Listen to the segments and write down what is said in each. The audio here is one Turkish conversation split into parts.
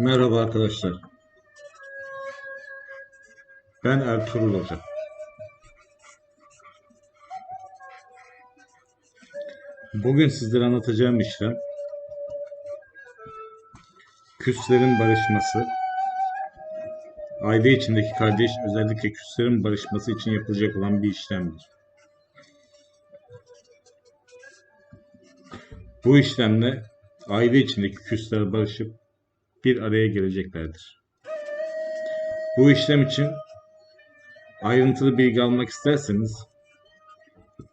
Merhaba arkadaşlar. Ben Ertuğrul Hoca. Bugün sizlere anlatacağım işlem küslerin barışması, aile içindeki kardeş özellikle küslerin barışması için yapılacak olan bir işlemdir. Bu işlemle aile içindeki küsler barışıp bir araya geleceklerdir. Bu işlem için ayrıntılı bilgi almak isterseniz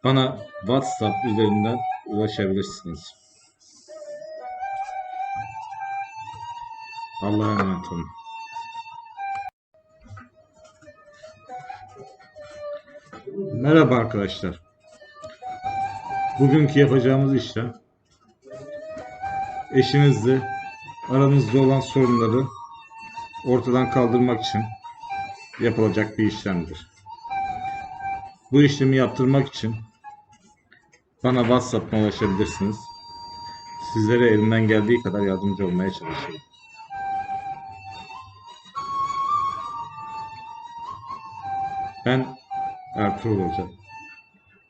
bana WhatsApp üzerinden ulaşabilirsiniz. Allah'a emanet olun. Merhaba arkadaşlar. Bugünkü yapacağımız işlem eşinizle aranızda olan sorunları ortadan kaldırmak için yapılacak bir işlemdir. Bu işlemi yaptırmak için bana WhatsApp'tan ulaşabilirsiniz. Sizlere elimden geldiği kadar yardımcı olmaya çalışırım. Ben Ertuğrul Hoca.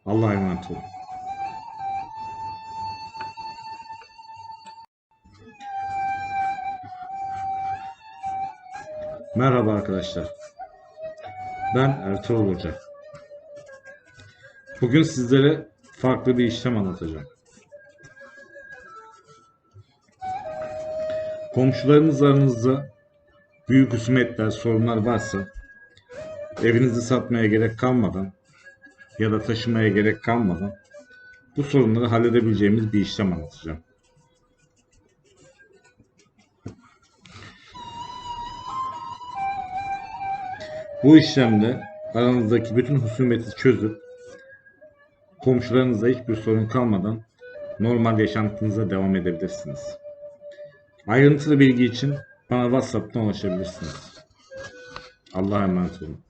Allah'a emanet olun. Merhaba arkadaşlar. Ben Ertuğrul Hoca. Bugün sizlere farklı bir işlem anlatacağım. Komşularınız aranızda büyük husumetler, sorunlar varsa evinizi satmaya gerek kalmadan ya da taşımaya gerek kalmadan bu sorunları halledebileceğimiz bir işlem anlatacağım. Bu işlemde aranızdaki bütün husumeti çözüp komşularınızla hiçbir sorun kalmadan normal yaşantınıza devam edebilirsiniz. Ayrıntılı bilgi için bana WhatsApp'tan ulaşabilirsiniz. Allah'a emanet olun.